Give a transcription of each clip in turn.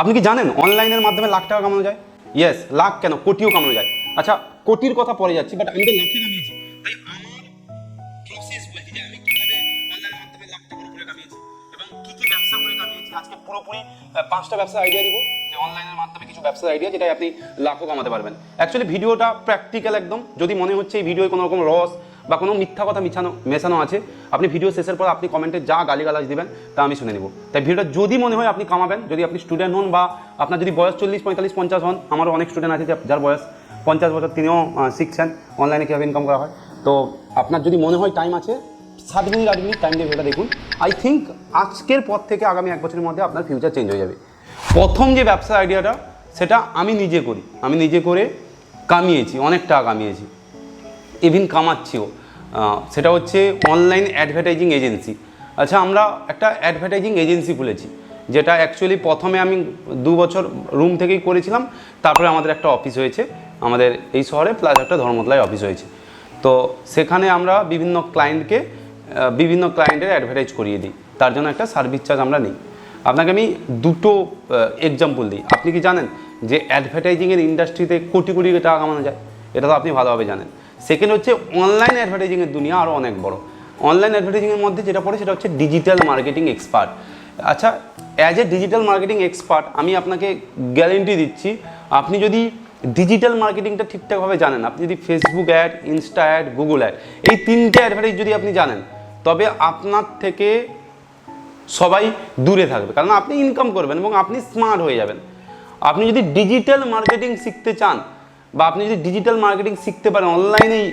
আপনি কি জানেন অনলাইনের মাধ্যমে লাখ টাকা কামানো যায়? ইয়েস লাখ কেন? কোটিও কামানো যায়। আচ্ছা কোটির কথা পরে যাচ্ছি বাট আমি তো লাখে কামিয়েছি। তাই আমার প্রসেস বলছি যে আমি কীভাবে অনলাইনের মাধ্যমে লাখ টাকার উপরে কামিয়েছি এবং কি কি ব্যবসা করে কামিয়েছি? আজকে পুরোপুরি পাঁচটা ব্যবসার আইডিয়া দিব, যে অনলাইনের মাধ্যমে কিছু ব্যবসার আইডিয়া যেটা আপনি লাখও কামাতে পারবেন। অ্যাকচুয়ালি ভিডিওটা প্র্যাকটিক্যাল একদম। যদি মনে হচ্ছে এই ভিডিওয় কোনো রকম রস বা কোনো মিথ্যা কথা মিছানো মেশানো আছে, আপনি ভিডিও শেষের পর আপনি কমেন্টে যা গালিগালাজ দিবেন, তা আমি শুনে নেব। তাই ভিডিওটা যদি মনে হয় আপনি কামাবেন, যদি আপনি স্টুডেন্ট হন বা আপনার যদি বয়স চল্লিশ, পঁয়তাল্লিশ, পঞ্চাশ হন, আমারও অনেক স্টুডেন্ট আছে যার বয়স পঞ্চাশ বছর, তিনিও শিখছেন। অনলাইনে কীভাবে ইনকাম করা হয়। তো আপনার যদি মনে হয় টাইম আছে, সাত মিনিট, আট মিনিট টাইম দিয়ে ভিডিওটা দেখুন। আই থিঙ্ক আজকের পর থেকে আগামী এক বছরের মধ্যে আপনার ফিউচার চেঞ্জ হয়ে যাবে। প্রথম যে ব্যবসার আইডিয়াটা সেটা আমি নিজে করি। আমি নিজে করে কামিয়েছি, অনেক টাকা কামিয়েছি। ইভিন কামাচ্ছিও। সেটা হচ্ছে অনলাইন অ্যাডভার্টাইজিং এজেন্সি আচ্ছা আমরা একটা অ্যাডভার্টাইজিং এজেন্সি খুলেছি, যেটা অ্যাকচুয়ালি প্রথমে আমি দু বছর রুম থেকেই করেছিলাম, তারপরে আমাদের একটা অফিস হয়েছে, আমাদের এই শহরে প্লাস একটা ধর্মতলায় অফিস হয়েছে। তো সেখানে আমরা বিভিন্ন ক্লায়েন্টকে বিভিন্ন ক্লায়েন্টের অ্যাডভার্টাইজ করিয়ে দিই, তার জন্য একটা সার্ভিস চার্জ আমরা নিই। আপনাকে আমি দুটো এক্সাম্পল দিই। আপনি কি জানেন যে অ্যাডভার্টাইজিংয়ের ইন্ডাস্ট্রিতে কোটি কোটি টাকা কামানো যায়? এটা তো আপনি ভালোভাবে জানেন। সেকেন্ড হচ্ছে অনলাইন অ্যাডভার্টাইজিংয়ের দুনিয়া আরও অনেক বড়। অনলাইন অ্যাডভার্টাইজিংয়ের মধ্যে যেটা পড়ে সেটা হচ্ছে ডিজিটাল মার্কেটিং এক্সপার্ট আচ্ছা as a digital marketing expert আমি আপনাকে গ্যারেন্টি দিচ্ছি, আপনি যদি ডিজিটাল মার্কেটিংটা ঠিকঠাকভাবে জানেন, আপনি যদি Facebook ad insta ad Google ad এই তিনটে অ্যাডভার্টাইজ যদি আপনি জানেন, তবে আপনার থেকে সবাই দূরে থাকবে। কারণ আপনি ইনকাম করবেন এবং আপনি স্মার্ট হয়ে যাবেন। আপনি যদি ডিজিটাল মার্কেটিং শিখতে চান বা আপনি যদি ডিজিটাল মার্কেটিং শিখতে পারেন অনলাইনেই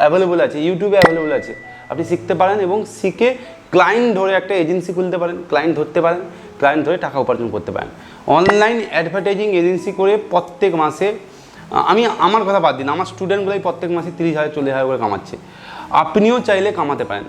অ্যাভেলেবল আছে ইউটিউবে অ্যাভেলেবল আছে, আপনি শিখতে পারেন এবং শিখে ক্লায়েন্ট ধরে একটা এজেন্সি খুলতে পারেন ক্লায়েন্ট ধরতে পারেন ক্লায়েন্ট ধরে টাকা উপার্জন করতে পারেন। অনলাইন অ্যাডভার্টাইজিং এজেন্সি করে প্রত্যেক মাসে আমি আমার কথা বাদ দিন, আমার স্টুডেন্টগুলোই প্রত্যেক মাসে তিরিশ হাজার, চল্লিশ হাজার করে কামাচ্ছে। আপনিও চাইলে কামাতে পারেন।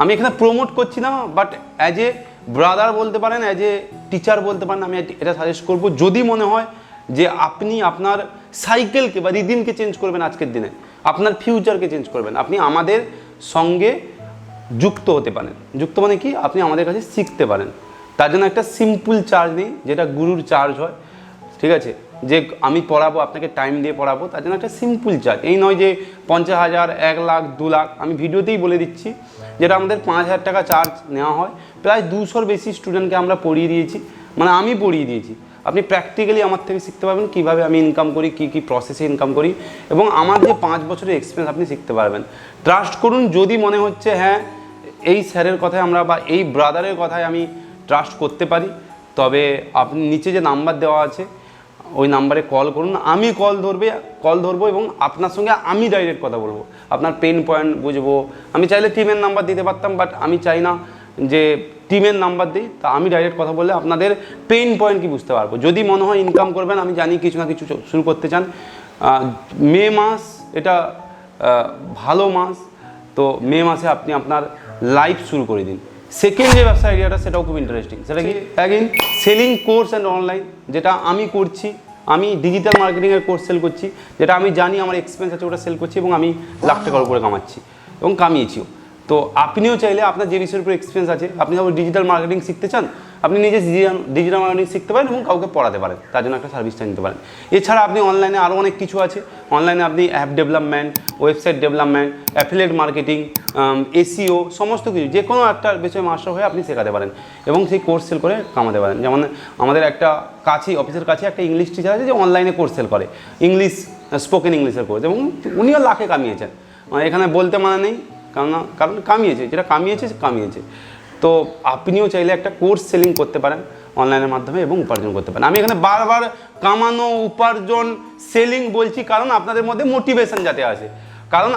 আমি এখানে প্রমোট করছি না বাট অ্যাজ এ ব্রাদার বলতে পারেন অ্যাজ এ টিচার বলতে পারেন, আমি এটা সাজেস্ট করব। যদি মনে হয় যে আপনি আপনার সাইকেলকে বা রিদিনকে চেঞ্জ করবেন আজকের দিনে। আপনার ফিউচারকে চেঞ্জ করবেন। আপনি আমাদের সঙ্গে যুক্ত হতে পারেন। যুক্ত মানে কি? আপনি আমাদের কাছে শিখতে পারেন। তার জন্য একটা সিম্পল চার্জ নেই, যেটা গুরুর চার্জ হয়। ঠিক আছে? যে আমি পড়াবো, আপনাকে টাইম দিয়ে পড়াবো, তার জন্য একটা সিম্পল চার্জ এই নয় যে পঞ্চাশ হাজার, এক লাখ, দু লাখ, আমি ভিডিওতেই বলে দিচ্ছি। যেটা আমাদের পাঁচ হাজার টাকা চার্জ নেওয়া হয়। প্রায় দুশোর বেশি স্টুডেন্টকে আমরা পড়িয়ে দিয়েছি। মানে আমি পড়িয়ে দিয়েছি। আপনি প্র্যাকটিক্যালি আমার থেকে শিখতে পারবেন কীভাবে আমি ইনকাম করি, কী কী প্রসেসে ইনকাম করি এবং আমার যে পাঁচ বছরের এক্সপিরিয়েন্স আপনি শিখতে পারবেন। ট্রাস্ট করুন, যদি মনে হচ্ছে হ্যাঁ এই স্যারের কথায় আমরা বা এই ব্রাদারের কথায় আমি ট্রাস্ট করতে পারি, তবে আপনি নিচে যে নাম্বার দেওয়া আছে, ওই নাম্বারে কল করুন। আমি কল ধরবে কল ধরবো এবং আপনার সঙ্গে আমি ডাইরেক্ট কথা বলব। আপনার পেন পয়েন্ট বুঝব। আমি চাইলে টিমের নাম্বার দিতে পারতাম বাট আমি চাই না যে টিমের নাম্বার দিই তা আমি ডাইরেক্ট কথা বললে আপনাদের পেইন পয়েন্ট কি বুঝতে পারব? যদি মনে হয় ইনকাম করবেন আমি জানি কিছু না কিছু শুরু করতে চান। মে মাস এটা ভালো মাস তো মে মাসে আপনি আপনার লাইফ শুরু করে দিন। সেকেন্ড যে ব্যবসা আইডিয়াটা সেটাও খুব ইন্টারেস্টিং সেটা কি? Again selling course and online যেটা আমি করছি আমি ডিজিটাল মার্কেটিংয়ের কোর্স সেল করছি যেটা আমি জানি আমার এক্সপেন্স আছে ওটা সেল করছি এবং আমি লাখ টাকার উপরে কামাচ্ছি এবং কামিয়েছিও। তো আপনিও চাইলে আপনার যে বিষয়ের উপর এক্সপিরিয়েন্স আছে। আপনি যখন ডিজিটাল মার্কেটিং শিখতে চান, আপনি নিজে ডিজিটাল মার্কেটিং শিখতে পারেন এবং কাউকে পড়াতে পারেন। তার জন্য একটা সার্ভিসটা নিতে পারেন। এছাড়া আপনি অনলাইনে আরও অনেক কিছু আছে। অনলাইনে আপনি app development website development affiliate marketing SEO সমস্ত কিছু যে কোনো একটা বিষয়ে মাস্টার হয়ে আপনি শেখাতে পারেন এবং সেই কোর্স সেল করে কামাতে পারেন। যেমন আমাদের একটা কাছেই অফিসের কাছে একটা ইংলিশ টিচার আছে যে অনলাইনে কোর্স সেল করে। ইংলিশ স্পোকেন ইংলিশের কোর্স এবং উনিও লাখে কামিয়েছেন। এখানে বলতে মানে নেই কারণ কারণ কামিয়েছে, যেটা কামিয়েছে কামিয়েছে। তো আপনিও চাইলে একটা কোর্স সেলিং করতে পারেন অনলাইনের মাধ্যমে এবং উপার্জন করতে পারেন। আমি এখানে বারবার কামানো, উপার্জন, সেলিং বলছি কারণ আপনাদের মধ্যে মোটিভেশন যাতে আসে। কারণ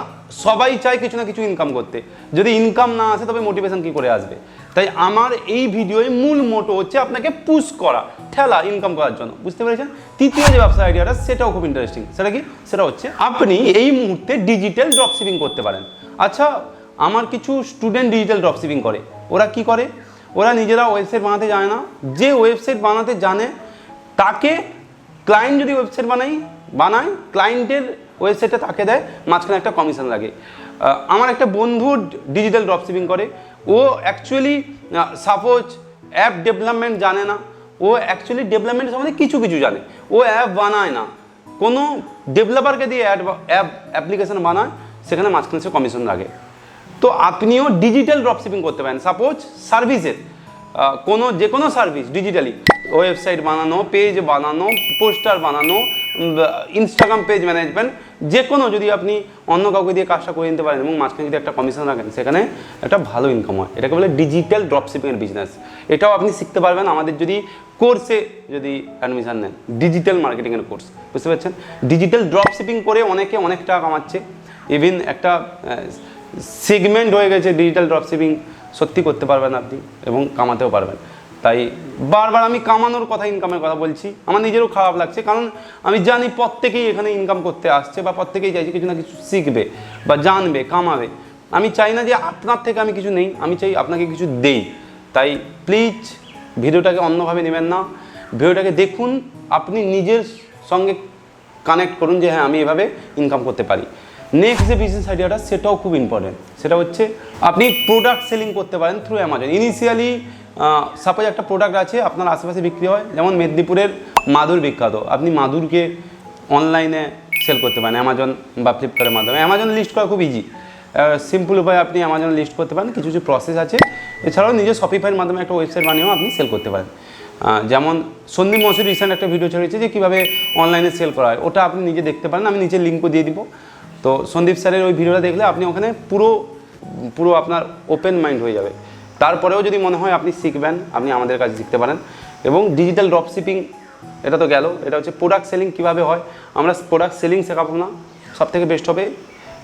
সবাই চায় কিছু না কিছু ইনকাম করতে। যদি ইনকাম না আসে, তবে মোটিভেশন কি করে আসবে? তাই আমার এই ভিডিওয় মূল মোটো হচ্ছে আপনাকে পুশ করা, ঠেলা ইনকাম করার জন্য। বুঝতে পেরেছেন? তৃতীয় যে ব্যবসা আইডিয়াটা সেটাও খুব ইন্টারেস্টিং সেটা কি? সেটা হচ্ছে আপনি এই মুহূর্তে ডিজিটাল ড্রপ শিপিং করতে পারেন। আচ্ছা আমার কিছু স্টুডেন্ট ডিজিটাল ড্রপ শিপিং করে। ওরা কি করে? ওরা নিজেরা ওয়েবসাইট বানাতে জানে না। যে ওয়েবসাইট বানাতে জানে, তাকে ক্লায়েন্ট যদি ওয়েবসাইট বানাই, বানায় ক্লায়েন্টের ওয়েবসাইটটা তাকে দেয়, মাঝখানে একটা কমিশন লাগে। আমার একটা বন্ধু ডিজিটাল ড্রপ শিপিং করে। ও অ্যাকচুয়ালি সাপোজ অ্যাপ ডেভেলপমেন্ট জানে না। ও অ্যাকচুয়ালি ডেভেলপমেন্ট সম্বন্ধে কিছু কিছু জানে। ও অ্যাপ বানায় না। কোনো ডেভেলপারকে দিয়ে অ্যাড অ্যাপ অ্যাপ্লিকেশন বানায়। সেখানে মাঝখানে সে কমিশন লাগে। তো আপনিও ডিজিটাল ড্রপ শিপিং করতে পারেন। সাপোজ সার্ভিসের কোনো, যে কোনো সার্ভিস ডিজিটালি ওয়েবসাইট বানানো পেজ বানানো পোস্টার বানানো ইনস্টাগ্রাম পেজ ম্যানেজমেন্ট যে কোনো যদি আপনি অন্য কাউকে দিয়ে কাজটা করে নিতে পারেন এবং মাঝখানে যদি একটা কমিশন রাখেন, সেখানে একটা ভালো ইনকাম হয়। এটাকে বলে ডিজিটাল ড্রপ শিপিংয়ের বিজনেস এটাও আপনি শিখতে পারবেন। আমাদের যদি কোর্সে যদি অ্যাডমিশন নেন ডিজিটাল মার্কেটিংয়ের কোর্স বুঝতে পারছেন? ডিজিটাল ড্রপ শিপিং করে অনেকে অনেক টাকা কামাচ্ছে। ইভিন একটা সিগমেন্ট হয়ে গেছে ডিজিটাল ড্রপ শিপিং সত্যি করতে পারবেন আপনি এবং কামাতেও পারবেন। তাই বারবার আমি কামানোর কথা ইনকামের কথা বলছি। আমার নিজেরও খারাপ লাগছে, কারণ আমি জানি প্রত্যেকেই এখানে ইনকাম করতে আসছে বা প্রত্যেকেই চাইছে কিছু না কিছু শিখবে বা জানবে, কামাবে। আমি চাই না যে আপনার থেকে আমি কিছু নেই, আমি চাই আপনাকে কিছু দেই। তাই প্লিজ ভিডিওটাকে অন্যভাবে নেবেন না। ভিডিওটাকে দেখুন, আপনি নিজের সঙ্গে কানেক্ট করুন যে হ্যাঁ আমি এভাবে ইনকাম করতে পারি। নেক্সট যে বিজনেস আইডিয়াটা সেটাও খুব ইম্পর্টেন্ট সেটা হচ্ছে, আপনি প্রোডাক্ট সেলিং করতে পারেন থ্রু অ্যামাজন ইনিশিয়ালি সাপোজ একটা প্রোডাক্ট আছে, আপনার আশেপাশে বিক্রি হয়, যেমন মেদিনীপুরের মাদুর বিখ্যাত। আপনি মাদুরকে অনলাইনে সেল করতে পারেন অ্যামাজন বা ফ্লিপকার্টের মাধ্যমে। অ্যামাজন লিস্ট করা খুব ইজি সিম্পল উপায়ে আপনি অ্যামাজন লিস্ট করতে পারেন, কিছু কিছু প্রসেস আছে। এছাড়াও নিজের শপিফাইয়ের মাধ্যমে একটা ওয়েবসাইট বানিয়েও আপনি সেল করতে পারেন। যেমন সন্দীপ মসুর রিসেন্ট একটা ভিডিও ছেড়েছে যে কীভাবে অনলাইনে সেল করা হয়। ওটা আপনি নিজে দেখতে পারেন, আমি নিজে লিঙ্কও দিয়ে দিব। তো সন্দীপ স্যারের ওই ভিডিওটা দেখলে আপনি ওখানে পুরো পুরো আপনার ওপেন মাইন্ড হয়ে যাবে। তারপরেও যদি মনে হয় আপনি শিখবেন, আপনি আমাদের কাছে শিখতে পারেন। এবং ডিজিটাল ড্রপ শিপিং এটা তো গেল, এটা হচ্ছে প্রোডাক্ট সেলিং কীভাবে হয়, আমরা প্রোডাক্ট সেলিং শেখাবো না। সব থেকে বেস্ট হবে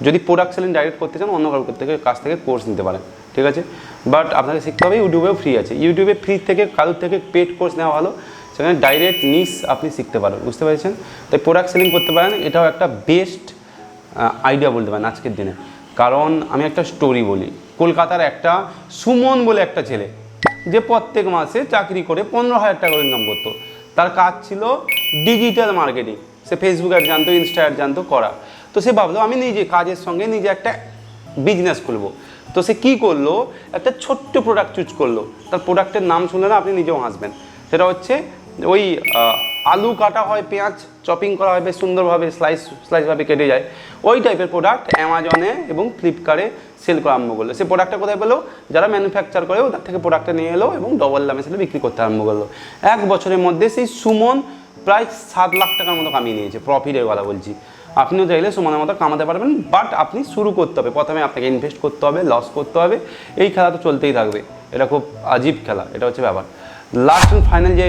যদি প্রোডাক্ট সেলিং ডাইরেক্ট করতে চান, অন্য কারোর থেকে কাছ থেকে কোর্স নিতে পারেন, ঠিক আছে? বাট আপনাকে শিখতে হবে ইউটিউবেও ফ্রি আছে। ইউটিউবে ফ্রি থেকে কারোর থেকে পেড কোর্স নেওয়া ভালো, সেখানে ডাইরেক্ট নিস আপনি শিখতে পারেন বুঝতে পেরেছেন? তাই প্রোডাক্ট সেলিং করতে পারেন, এটাও একটা বেস্ট আইডিয়া বলতে পারেন আজকের দিনে। কারণ আমি একটা স্টোরি বলি। কলকাতার একটা সুমন বলে একটা ছেলে, যে প্রত্যেক মাসে চাকরি করে পনেরো হাজার টাকা ইনকাম করতো। তার কাজ ছিল ডিজিটাল মার্কেটিং সে ফেসবুক অ্যাড জানতো ইনস্টা অ্যাড জানতো, করা। তো সে ভাবলো, আমি নিজে কাজের সঙ্গে নিজে একটা বিজনেস খুলবো। তো সে কী করল? একটা ছোট্ট প্রোডাক্ট চুজ করল। তার প্রোডাক্টের নাম শুনলে না আপনি নিজেও হাসবেন। সেটা হচ্ছে ওই আলু কাটা হয়, পেঁয়াজ চপিং করা হয়, বেশ সুন্দরভাবে স্লাইস স্লাইসভাবে কেটে যায়। ওই টাইপের প্রোডাক্ট অ্যামাজনে এবং ফ্লিপকার্টে সেল করা আরম্ভ করল। সে প্রোডাক্টটা কোথায় পেল? যারা ম্যানুফ্যাকচার করে তার থেকে প্রোডাক্টটা নিয়ে এলো এবং ডবল দামে সেটা বিক্রি করতে আরম্ভ করল। এক বছরের মধ্যে সেই সুমন প্রায় সাত লাখ টাকার মতো কামিয়ে নিয়েছে। প্রফিটের কথা বলছি। আপনিও চাইলে সুমনের মতো কামাতে পারবেন বাট আপনি শুরু করতে হবে। প্রথমে আপনাকে ইনভেস্ট করতে হবে লস করতে হবে। এই খেলা তো চলতেই থাকবে। এটা খুব আজীব খেলা। এটা হচ্ছে ব্যাপার। লাস্ট অ্যান্ড ফাইনাল যে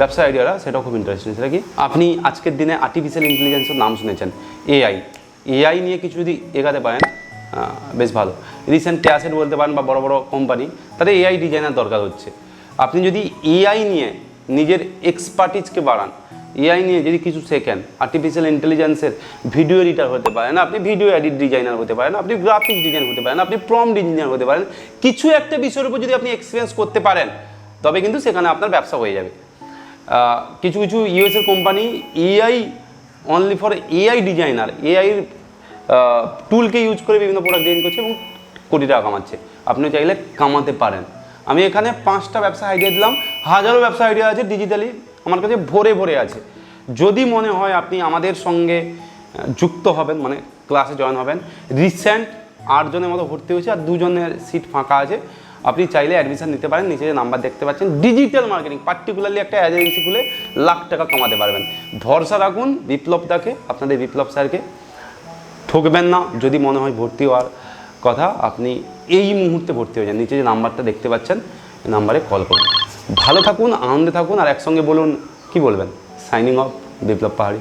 ব্যবসা আইডিয়াটা সেটাও খুব ইন্টারেস্টিং সেটা কি? আপনি আজকের দিনে আর্টিফিশিয়াল ইন্টেলিজেন্সের নাম শুনেছেন এআই এআই নিয়ে কিছু যদি এগাতে পারেন বেশ ভালো। রিসেন্ট ট্যাসেট বলতে পারেন বা বড় বড় কোম্পানি তাদের এআই ডিজাইনার দরকার হচ্ছে। আপনি যদি এআই নিয়ে নিজের এক্সপার্টিজকে বাড়ান এআই নিয়ে যদি কিছু শেখেন আর্টিফিশিয়াল ইন্টেলিজেন্সের ভিডিও এডিটার হতে পারেন, আপনি ভিডিও এডিট ডিজাইনার হতে পারেন, আপনি গ্রাফিক্স ডিজাইন হতে পারেন, আপনি প্রম ডিজাইনার হতে পারেন, কিছু একটা বিষয়ের উপর যদি আপনি এক্সপিরিয়েন্স করতে পারেন, তবে কিন্তু সেখানে আপনার ব্যবসা হয়ে যাবে। কিছু কিছু ইউএসের company AI only for AI designer এআইয়ের টুলকে ইউজ করে বিভিন্ন প্রোডাক্ট ডিজাইন করছে এবং কোটি টাকা কামাচ্ছে। আপনি চাইলে কামাতে পারেন। আমি এখানে পাঁচটা ব্যবসা আইডিয়া দিলাম। হাজারো ব্যবসা আইডিয়া আছে ডিজিটালি আমার কাছে ভরে ভরে আছে। যদি মনে হয় আপনি আমাদের সঙ্গে যুক্ত হবেন মানে ক্লাসে জয়েন হবেন রিসেন্ট আটজনের মতো ভর্তি হয়েছে আর দুজনের সিট ফাঁকা আছে। আপনি চাইলে অ্যাডমিশন নিতে পারেন, নিচে যে নাম্বার দেখতে পাচ্ছেন ডিজিটাল মার্কেটিং পার্টিকুলারলি একটা এজেন্সি খুলে লাখ টাকা কমাতে পারবেন। ভরসা রাখুন বিপ্লব দাকে, আপনাদের বিপ্লব স্যারকে। ঠকবেন না, যদি মনে হয় ভর্তি হওয়ার কথা, আপনি এই মুহূর্তে ভর্তি হয়ে যান। নিচে যে নাম্বারটা দেখতে পাচ্ছেন নাম্বারে কল করুন। ভালো থাকুন, আনন্দে থাকুন, আর একসঙ্গে বলুন, কি বলবেন? সাইনিং অফ বিপ্লব পাহাড়ি।